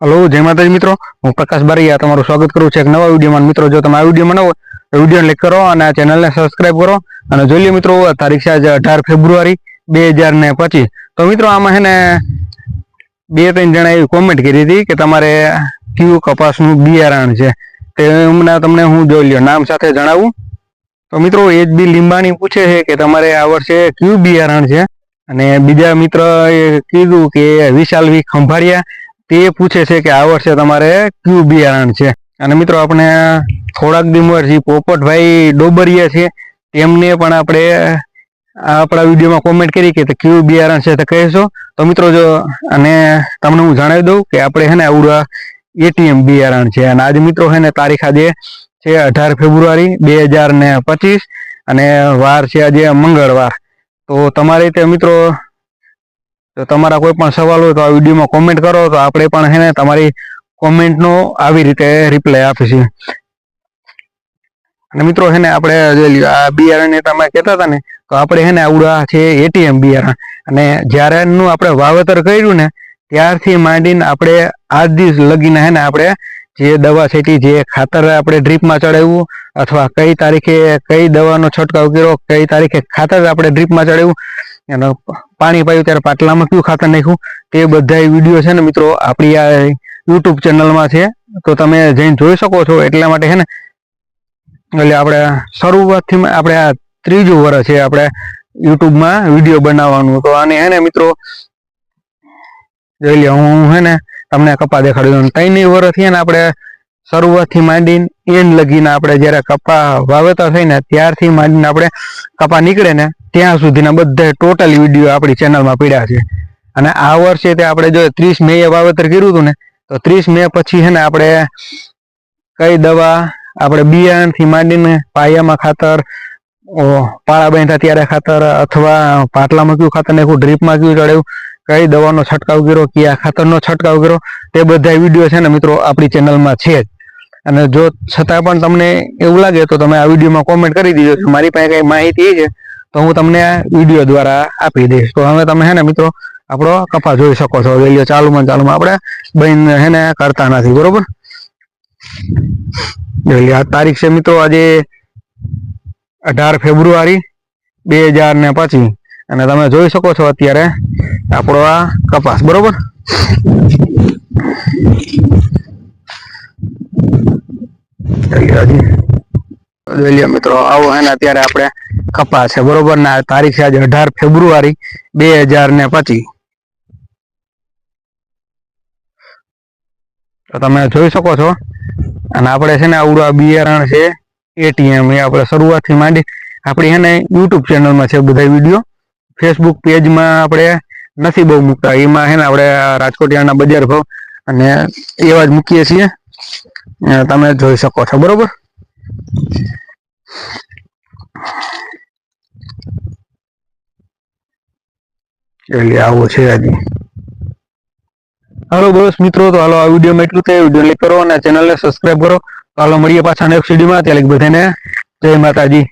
Hello, જય માતાજી મિત્રો. હું પ્રકાશ બારીયા તમારું સ્વાગત કરું છું એક નવા વિડીયોમાં. મિત્રો, જો તમે આ વિડીયોમાં નવો તો વિડીયોને લાઈક કરો અને આ ચેનલને સબસ્ક્રાઇબ કરો. અને જોઈ લો મિત્રો, તારીખ છે આજે અઢાર ફેબ્રુઆરી બે હજાર ને પચીસ. તો મિત્રો, આમાં છે ને બે ત્રણ જણા એવી કોમેન્ટ કરી હતી કે તમારે કયું કપાસનું બિયારણ છે. તે હમણાં તમને હું જોઈ લ્યો, નામ સાથે જણાવું. તો મિત્રો એચ બી લીંબાણી પૂછે છે કે તમારે આ વર્ષે કયું બિયારણ છે? અને બીજા મિત્ર એ કીધું કે વિશાલ વી ખંભાળિયા તે પૂછે છે કે આ વર્ષે તમારે કયું બિયારણ છે? અને મિત્રો, આપણે થોડાક દિવસથી પોપટભાઈ ડોબરિયા છે. તેમને પણ આપણે આપણા વિડીયોમાં કોમેન્ટ કરી કે કયું બિયારણ છે તે કહેશો. તો મિત્રો, જો અને તમને હું જણાવી દઉં કે આપણે છે ને આવડા એટીએમ બિયારણ છે. અને આજે મિત્રો છે ને તારીખ આજે છે અઢાર ફેબ્રુઆરી બે હજાર ને પચીસ અને વાર છે આજે મંગળવાર. તો તમારે તે મિત્રો તો તમારા કોઈ પણ સવાલ હોય તો આ વિડીયોમાં કોમેન્ટ કરો. તો આપણે પણ છે ને તમારી કોમેન્ટનો આવી રીતે રિપ્લાય આપીશું. અને મિત્રો છે ને આપણે જોઈ આ બિયારણને તમે કહેતા હતા ને, તો આપણે છે ને આવડા છે એટીએમ બિયારણ. અને જ્યારે એનું આપણે વાવેતર કર્યું ને, ત્યારથી માંડીને આપણે આજ દિવસ લગીને છે ને આપણે જે દવા છેટી, જે ખાતર આપણે ડ્રીપમાં ચડાવ્યું, અથવા કઈ તારીખે કઈ દવાનો છંટકાવ કર્યો, કઈ તારીખે ખાતર આપણે ડ્રીપમાં ચડાવ્યું અને પાણી પાયું ત્યારે પાટલામાં કયું ખાતર નાખ્યું? તે બધા વીડિયો છે ને મિત્રો, આપણી આ યુટ્યુબ ચેનલમાં છે. તો તમે જઈને જોઈ શકો છો એટલા માટે છે ને. એટલે આપણે શરૂઆતથી આપણે આ ત્રીજું વર્ષ છે આપણે યુટ્યુબમાં વીડિયો બનાવવાનું. તો આને હે ને મિત્રો, જોઈ લે હું હે ને તમને કપા દેખાડ્યું ત્રણેય વર્ષ થયા ને આપણે શરૂઆતથી માંડીને એન લગીને આપણે જ્યારે કપા વાવેતર થઈને ત્યારથી માંડીને આપણે કપા નીકળે ને ત્યાં સુધીના બધા ટોટલ વીડિયો આપણી ચેનલમાં પડ્યા છે. અને આ વર્ષે તે આપણે જો ત્રીસ મે એ વાવેતર કર્યું હતું ને, તો ત્રીસ મે પછી છે ને આપણે કઈ દવા આપણે બિયારણથી માંડીને પાયામાં ખાતર પાળા બાંધ્યા ત્યારે ખાતર અથવા પાટલામાં કયું ખાતર નાખ્યું ડ્રીપમાં કયું ચડાવ્યું કઈ દવાનો છંટકાવ કર્યો, કયા ખાતરનો છંટકાવ કર્યો, તે બધા વીડિયો છે ને મિત્રો આપણી ચેનલમાં છે જ. અને જો છતાં પણ તમને એવું લાગે તો તમે આ વિડીયોમાં કોમેન્ટ કરી દીધો મારી પાસે કઈ માહિતી છે તો હું તમને વીડિયો દ્વારા આપી દઈશ. તો હવે તમે હે ને મિત્રો આપણો કપા જોઈ શકો છો. વેલ્યો ચાલુમાં ચાલુમાં આપણે બહેન હે ને કરતા નથી, બરોબર? આ તારીખ છે મિત્રો આજે અઢાર ફેબ્રુઆરી બે હજાર ને પછી અને તમે જોઈ શકો છો અત્યારે આપણો આ કપાસ, બરોબર. મિત્રો, આવો હે ને અત્યારે આપણે કપાસ છે. બરોબર? ને તારીખ આજે અઢાર ફેબ્રુઆરી બે હજાર ને પચીસ તો તમે જોઈ શકો છો. અને આપણે છે ને આવડું આ બિયારણ છે, એટીએમ, એ આપણે શરૂઆતથી માંડી આપણી છે ને યુટ્યુબ ચેનલમાં છે બધા વીડિયો. ફેસબુક પેજમાં આપણે નથી બહુ મૂકતા. એમાં છે ને આપણે રાજકોટિયાના બજાર ભાવ અને એવા જ મૂકીએ છીએ. તમે જોઈ શકો છો. બરોબર? એટલે આવો છે આજે. હાલો બસ મિત્રો, તો હાલો આ વિડીયોમાં એટલું થાય વીડિયો લાઈક કરો અને ચેનલને સબસ્ક્રાઇબ કરો. હાલો મળીએ પાછા નેક્સ્ટ વિડીયોમાં ત્યાં બધાને જય માતાજી.